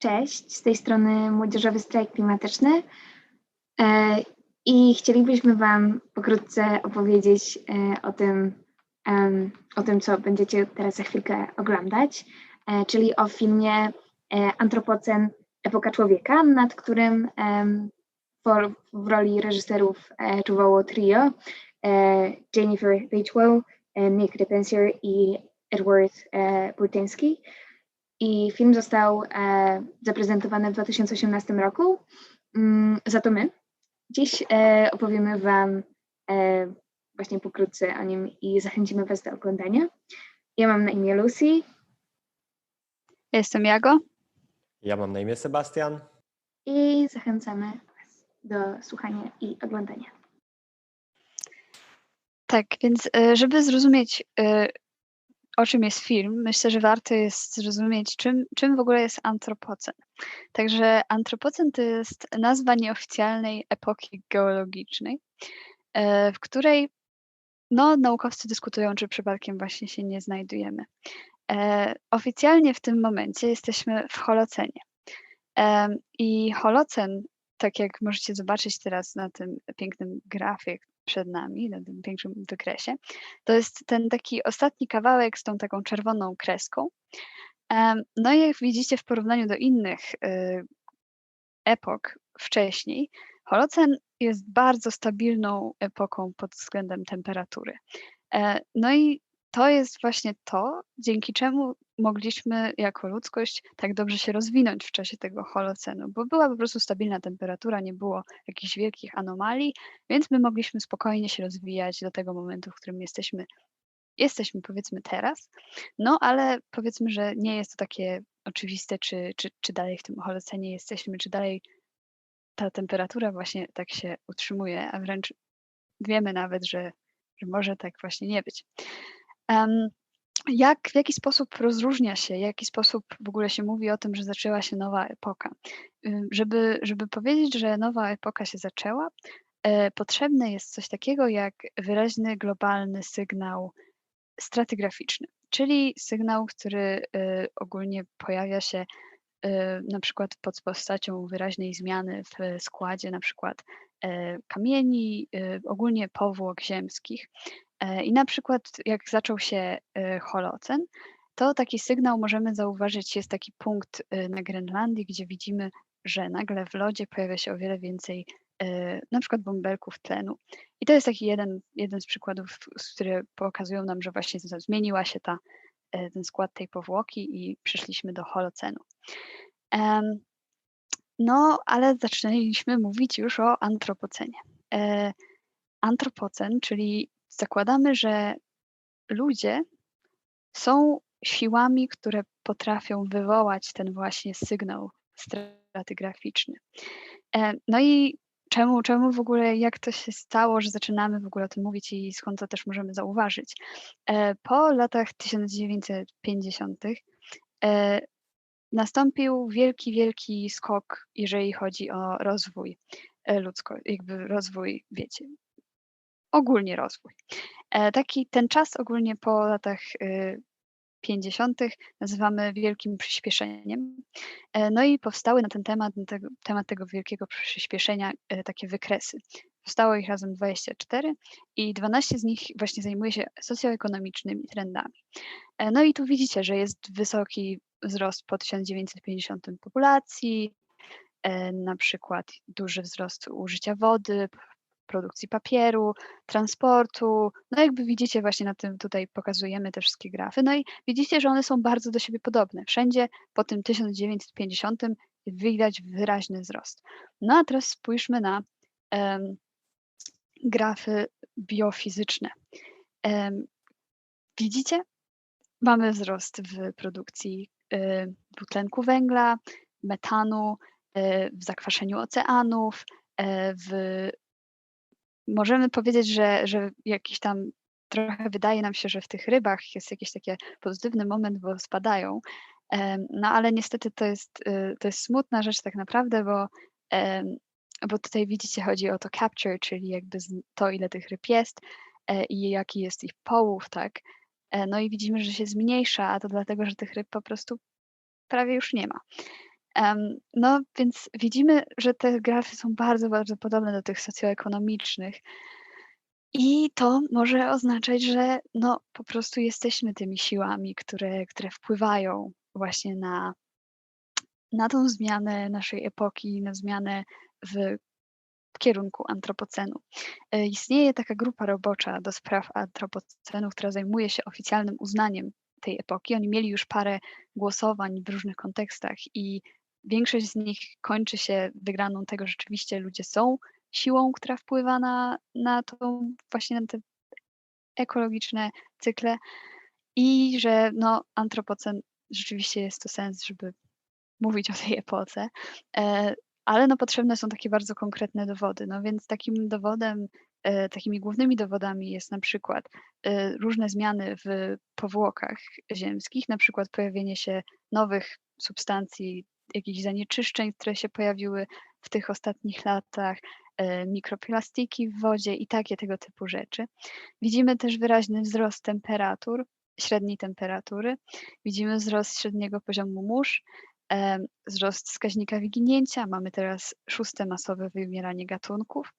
Cześć, z tej strony Młodzieżowy Strajk Klimatyczny. E, i chcielibyśmy Wam pokrótce opowiedzieć e, o tym, o tym, co będziecie teraz za chwilkę oglądać, e, czyli o filmie Antropocen Epoka Człowieka, nad którym w roli reżyserów czuwało trio Jennifer Batewell, Nick DePensier i Edward Burtyński i film został e, zaprezentowany w 2018 roku. Mm, za to my dziś e, opowiemy Wam e, właśnie pokrótce o nim i zachęcimy Was do oglądania. Ja mam na imię Lucy. Jestem Jago. Ja mam na imię Sebastian. I zachęcamy Was do słuchania i oglądania. Tak, więc e, żeby zrozumieć, e, o czym jest film, myślę, że warto jest zrozumieć, czym, czym w ogóle jest antropocen. Także antropocen to jest nazwa nieoficjalnej epoki geologicznej, e, w której no, naukowcy dyskutują, czy przypadkiem właśnie się nie znajdujemy. E, oficjalnie w tym momencie jesteśmy w Holocenie. E, I Holocen, tak jak możecie zobaczyć teraz na tym pięknym grafie, przed nami, na tym większym wykresie, to jest ten taki ostatni kawałek z tą taką czerwoną kreską. No i jak widzicie w porównaniu do innych y, epok wcześniej, Holocen jest bardzo stabilną epoką pod względem temperatury. E, no i to jest właśnie to, dzięki czemu mogliśmy jako ludzkość tak dobrze się rozwinąć w czasie tego holocenu, bo była po prostu stabilna temperatura, nie było jakichś wielkich anomalii, więc my mogliśmy spokojnie się rozwijać do tego momentu, w którym jesteśmy, jesteśmy powiedzmy teraz. No ale powiedzmy, że nie jest to takie oczywiste, czy, czy, czy dalej w tym holocenie jesteśmy, czy dalej ta temperatura właśnie tak się utrzymuje, a wręcz wiemy nawet, że, że może tak właśnie nie być. Um, jak, w jaki sposób rozróżnia się, w jaki sposób w ogóle się mówi o tym, że zaczęła się nowa epoka? Żeby, żeby powiedzieć, że nowa epoka się zaczęła, e, potrzebne jest coś takiego jak wyraźny globalny sygnał stratygraficzny, czyli sygnał, który e, ogólnie pojawia się e, na przykład pod postacią wyraźnej zmiany w składzie na przykład kamieni, ogólnie powłok ziemskich. E, I na przykład jak zaczął się e, Holocen, to taki sygnał możemy zauważyć, jest taki punkt e, na Grenlandii, gdzie widzimy, że nagle w lodzie pojawia się o wiele więcej na przykład bąbelków tlenu. I to jest taki jeden, jeden z przykładów, które pokazują nam, że właśnie zmieniła się ta, ten skład tej powłoki i przyszliśmy do Holocenu. No, ale zaczęliśmy mówić już o antropocenie. Antropocen, czyli zakładamy, że ludzie są siłami, które potrafią wywołać ten właśnie sygnał stratygraficzny. E, no i czemu, czemu w ogóle, jak to się stało, że zaczynamy w ogóle o tym mówić i skąd to też możemy zauważyć? E, po latach 1950 e, nastąpił wielki, wielki skok, jeżeli chodzi o rozwój ludzko, jakby rozwój, wiecie, ogólnie rozwój. E, taki ten czas ogólnie po latach 50. Y, nazywamy wielkim przyspieszeniem. E, no i powstały na ten temat, na tego, temat tego wielkiego przyspieszenia e, takie wykresy. Powstało ich razem 24 i 12 z nich właśnie zajmuje się socjoekonomicznymi trendami. No i tu widzicie, że jest wysoki wzrost po 1950 populacji, na przykład duży wzrost użycia wody, produkcji papieru, transportu. No jakby widzicie właśnie na tym tutaj pokazujemy te wszystkie grafy. No i widzicie, że one są bardzo do siebie podobne. Wszędzie po tym 1950 widać wyraźny wzrost. No a teraz spójrzmy na grafy biofizyczne. Widzicie? Mamy wzrost w produkcji y, dwutlenku węgla, metanu, y, w zakwaszeniu oceanów, y, w możemy powiedzieć, że, że jakiś tam trochę wydaje nam się, że w tych rybach jest jakiś taki pozytywny moment, bo spadają. No ale niestety to jest, y, to jest smutna rzecz tak naprawdę, bo, bo tutaj widzicie, chodzi o to capture, czyli jakby to, ile tych ryb jest e, i jaki jest ich połów, tak? E, no i widzimy, że się zmniejsza, a to dlatego, że tych ryb po prostu prawie już nie ma. No więc widzimy, że te grafy są bardzo, bardzo podobne do tych socjoekonomicznych. I to może oznaczać, że no, po prostu jesteśmy tymi siłami, które, które wpływają właśnie na, na tą zmianę naszej epoki, na zmianę w kierunku antropocenu. E, Istnieje taka grupa robocza do spraw antropocenu, która zajmuje się oficjalnym uznaniem tej epoki. Oni mieli już parę głosowań w różnych kontekstach i większość z nich kończy się wygraną tego, że rzeczywiście ludzie są siłą, która wpływa na, na tą właśnie na te ekologiczne cykle i że no, antropocen rzeczywiście jest to sens, żeby mówić o tej epoce, e, ale no, potrzebne są takie bardzo konkretne dowody. No więc takim dowodem, e, takimi głównymi dowodami jest na przykład e, różne zmiany w powłokach ziemskich, na przykład pojawienie się nowych substancji, jakichś zanieczyszczeń, które się pojawiły w tych ostatnich latach, e, mikroplastiki w wodzie i takie tego typu rzeczy. Widzimy też wyraźny wzrost temperatur, średniej temperatury. Widzimy wzrost średniego poziomu mórz, e, wzrost wskaźnika wyginięcia. Mamy teraz szóste masowe wymieranie gatunków.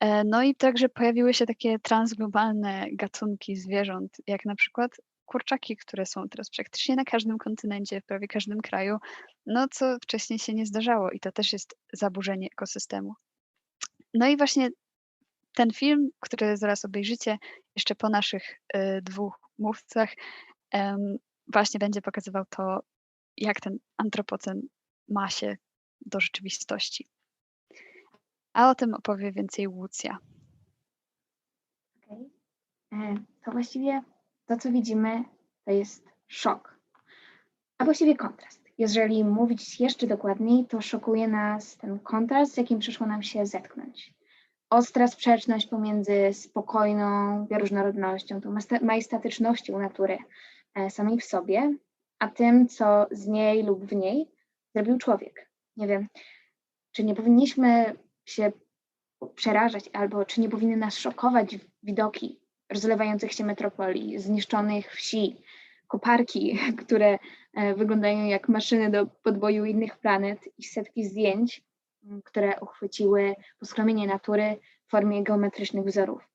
E, No i także pojawiły się takie transglobalne gatunki zwierząt, jak na przykład kurczaki, które są teraz praktycznie na każdym kontynencie, w prawie każdym kraju, no co wcześniej się nie zdarzało i to też jest zaburzenie ekosystemu. No i właśnie ten film, który zaraz obejrzycie, jeszcze po naszych y, dwóch mówcach, em, właśnie będzie pokazywał to, jak ten antropocen ma się do rzeczywistości. A o tym opowie więcej Łucja. Okej. E, To właściwie to, co widzimy, to jest szok, a właściwie kontrast. Jeżeli mówić jeszcze dokładniej, to szokuje nas ten kontrast, z jakim przyszło nam się zetknąć. Ostra sprzeczność pomiędzy spokojną bioróżnorodnością, tą majestatycznością natury e, samej w sobie, a tym, co z niej lub w niej zrobił człowiek. Nie wiem, czy nie powinniśmy się przerażać, albo czy nie powinny nas szokować widoki rozlewających się metropolii, zniszczonych wsi, koparki, które e, wyglądają jak maszyny do podboju innych planet i setki zdjęć, m, które uchwyciły poskromienie natury w formie geometrycznych wzorów.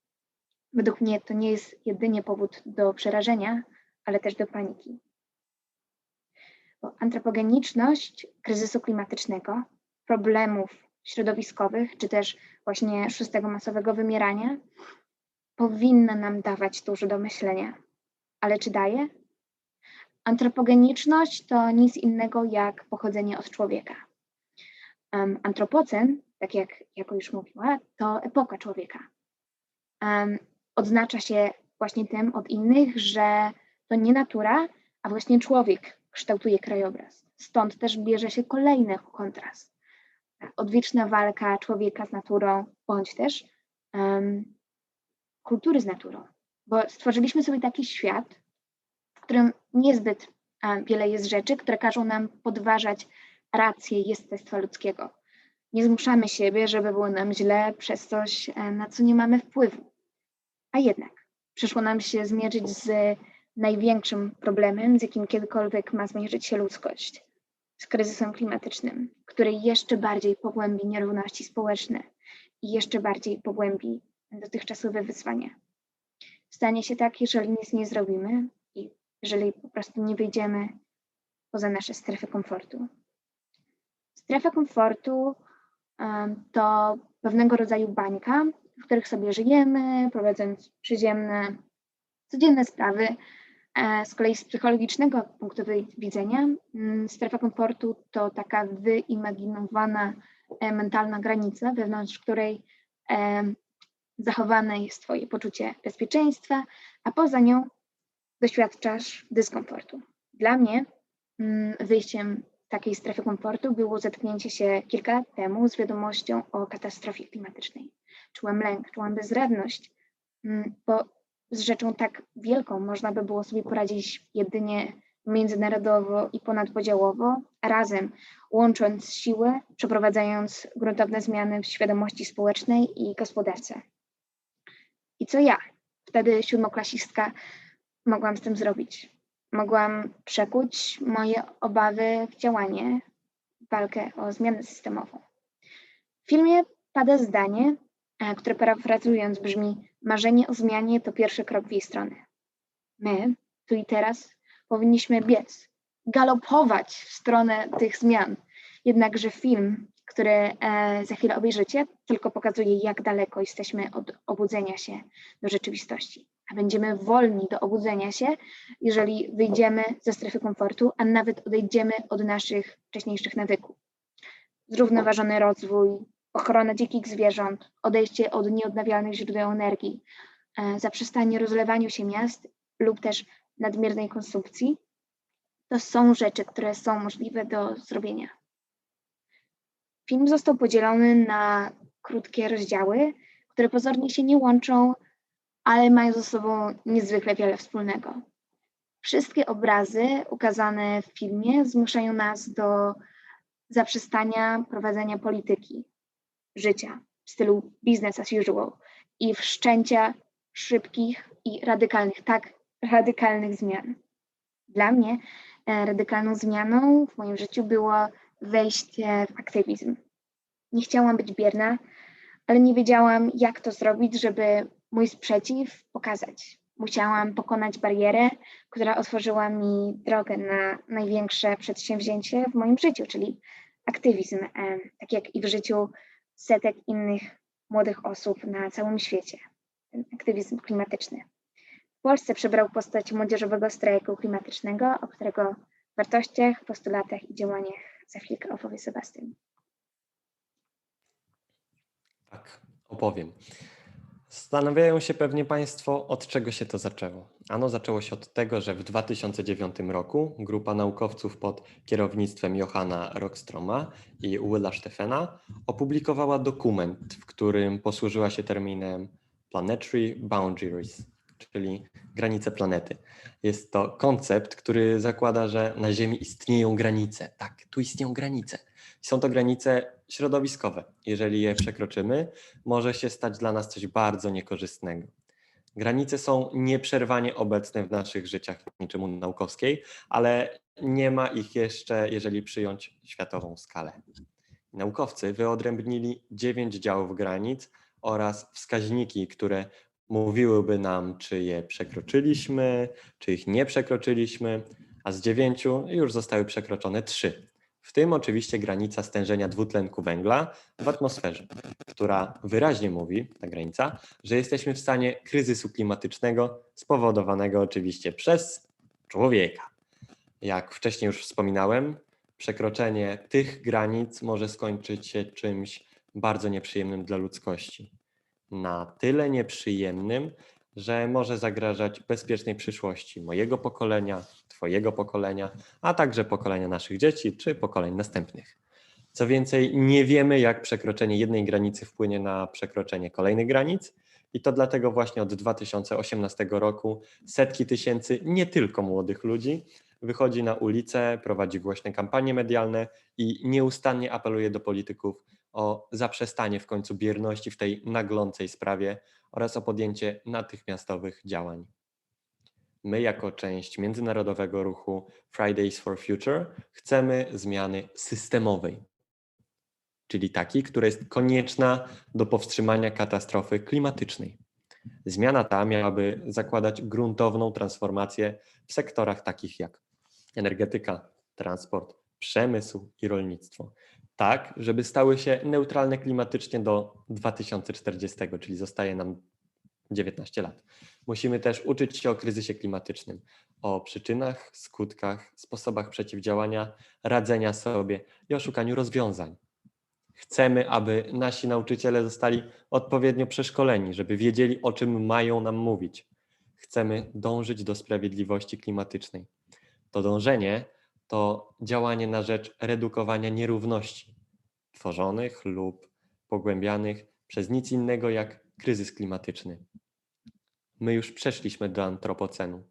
Według mnie to nie jest jedynie powód do przerażenia, ale też do paniki. Bo antropogeniczność kryzysu klimatycznego, problemów środowiskowych, czy też właśnie szóstego masowego wymierania, powinna nam dawać dużo do myślenia. Ale czy daje? Antropogeniczność to nic innego jak pochodzenie od człowieka. Um, antropocen, tak jak jako już mówiła, to epoka człowieka. Um, odznacza się właśnie tym od innych, że to nie natura, a właśnie człowiek kształtuje krajobraz. Stąd też bierze się kolejny kontrast. Odwieczna walka człowieka z naturą, bądź też um, kultury z naturą. Bo stworzyliśmy sobie taki świat, w którym niezbyt e, wiele jest rzeczy, które każą nam podważać rację jestestwa ludzkiego. Nie zmuszamy siebie, żeby było nam źle przez coś, e, na co nie mamy wpływu. A jednak przyszło nam się zmierzyć z największym problemem, z jakim kiedykolwiek ma zmierzyć się ludzkość z kryzysem klimatycznym, który jeszcze bardziej pogłębi nierówności społeczne i jeszcze bardziej pogłębi dotychczasowe wyzwania. Stanie się tak, jeżeli nic nie zrobimy i jeżeli po prostu nie wyjdziemy poza nasze strefy komfortu. Strefa komfortu to pewnego rodzaju bańka, w których sobie żyjemy, prowadząc przyziemne, codzienne sprawy. E, Z kolei z psychologicznego punktu wi- widzenia, mm, strefa komfortu to taka wyimaginowana e, mentalna granica, wewnątrz której zachowane jest Twoje poczucie bezpieczeństwa, a poza nią doświadczasz dyskomfortu. Dla mnie mm, wyjściem takiej strefy komfortu było zetknięcie się kilka lat temu z wiadomością o katastrofie klimatycznej. Czułam lęk, czułam bezradność, mm, bo z rzeczą tak wielką można by było sobie poradzić jedynie międzynarodowo i ponadpodziałowo, razem, łącząc siły, przeprowadzając gruntowne zmiany w świadomości społecznej i gospodarce. I co ja, wtedy siódmoklasistka, mogłam z tym zrobić? Mogłam przekuć moje obawy w działanie, walkę o zmianę systemową. W filmie pada zdanie, e, które parafrazując brzmi: Marzenie o zmianie to pierwszy krok w jej stronę. My, tu i teraz, powinniśmy biec, galopować w stronę tych zmian. Jednakże film, który e, za chwilę obejrzycie, tylko pokazuje, jak daleko jesteśmy od obudzenia się do rzeczywistości. A będziemy wolni do obudzenia się, jeżeli wyjdziemy ze strefy komfortu, a nawet odejdziemy od naszych wcześniejszych nawyków. Zrównoważony rozwój, ochrona dzikich zwierząt, odejście od nieodnawialnych źródeł energii, e, zaprzestanie rozlewaniu się miast lub też nadmiernej konsumpcji, to są rzeczy, które są możliwe do zrobienia. Film został podzielony na krótkie rozdziały, które pozornie się nie łączą, ale mają ze sobą niezwykle wiele wspólnego. Wszystkie obrazy ukazane w filmie zmuszają nas do zaprzestania prowadzenia polityki, życia w stylu business as usual i wszczęcia szybkich i radykalnych, tak, radykalnych zmian. Dla mnie e, radykalną zmianą w moim życiu było wejście w aktywizm. Nie chciałam być bierna, ale nie wiedziałam, jak to zrobić, żeby mój sprzeciw pokazać. Musiałam pokonać barierę, która otworzyła mi drogę na największe przedsięwzięcie w moim życiu, czyli aktywizm, tak jak i w życiu setek innych młodych osób na całym świecie. Ten aktywizm klimatyczny. W Polsce przybrał postać młodzieżowego strajku klimatycznego, o którego wartościach, postulatach i działaniach za chwilkę opowie Sebastian. Tak, opowiem. Zastanawiają się pewnie Państwo, od czego się to zaczęło. Ano zaczęło się od tego, że w 2009 roku grupa naukowców pod kierownictwem Johanna Rockstroma i Willa Stefana opublikowała dokument, w którym posłużyła się terminem Planetary Boundaries, czyli granice planety. Jest to koncept, który zakłada, że na Ziemi istnieją granice. Tak, tu istnieją granice. Są to granice środowiskowe. Jeżeli je przekroczymy, może się stać dla nas coś bardzo niekorzystnego. Granice są nieprzerwanie obecne w naszych życiach niczemu naukowskiej, ale nie ma ich jeszcze, jeżeli przyjąć światową skalę. Naukowcy wyodrębnili dziewięć działów granic oraz wskaźniki, które mówiłyby nam, czy je przekroczyliśmy, czy ich nie przekroczyliśmy, a z dziewięciu już zostały przekroczone trzy. W tym oczywiście granica stężenia dwutlenku węgla w atmosferze, która wyraźnie mówi, ta granica, że jesteśmy w stanie kryzysu klimatycznego spowodowanego oczywiście przez człowieka. Jak wcześniej już wspominałem, przekroczenie tych granic może skończyć się czymś bardzo nieprzyjemnym dla ludzkości. Na tyle nieprzyjemnym, że może zagrażać bezpiecznej przyszłości mojego pokolenia, Twojego pokolenia, a także pokolenia naszych dzieci czy pokoleń następnych. Co więcej, nie wiemy, jak przekroczenie jednej granicy wpłynie na przekroczenie kolejnych granic, i to dlatego właśnie od 2018 roku setki tysięcy nie tylko młodych ludzi wychodzi na ulicę, prowadzi głośne kampanie medialne i nieustannie apeluje do polityków o zaprzestanie w końcu bierności w tej naglącej sprawie oraz o podjęcie natychmiastowych działań. My, jako część międzynarodowego ruchu Fridays for Future, chcemy zmiany systemowej, czyli takiej, która jest konieczna do powstrzymania katastrofy klimatycznej. Zmiana ta miałaby zakładać gruntowną transformację w sektorach takich jak energetyka, transport, przemysł i rolnictwo, tak, żeby stały się neutralne klimatycznie do 2040, czyli zostaje nam 19 lat. Musimy też uczyć się o kryzysie klimatycznym, o przyczynach, skutkach, sposobach przeciwdziałania, radzenia sobie i o szukaniu rozwiązań. Chcemy, aby nasi nauczyciele zostali odpowiednio przeszkoleni, żeby wiedzieli, o czym mają nam mówić. Chcemy dążyć do sprawiedliwości klimatycznej. To dążenie to działanie na rzecz redukowania nierówności tworzonych lub pogłębianych przez nic innego jak kryzys klimatyczny. My już przeszliśmy do antropocenu,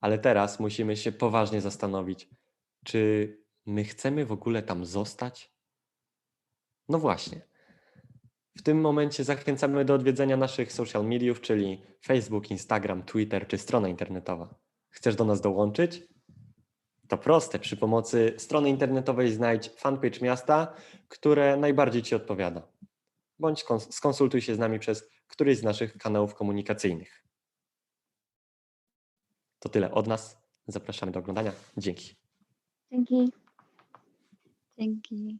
ale teraz musimy się poważnie zastanowić, czy my chcemy w ogóle tam zostać? No właśnie. W tym momencie zachęcamy do odwiedzenia naszych social mediów, czyli Facebook, Instagram, Twitter czy strona internetowa. Chcesz do nas dołączyć? To proste. Przy pomocy strony internetowej znajdź fanpage miasta, które najbardziej Ci odpowiada. Bądź skons- skonsultuj się z nami przez któryś z naszych kanałów komunikacyjnych. To tyle od nas. Zapraszamy do oglądania. Dzięki. Dzięki. Dzięki.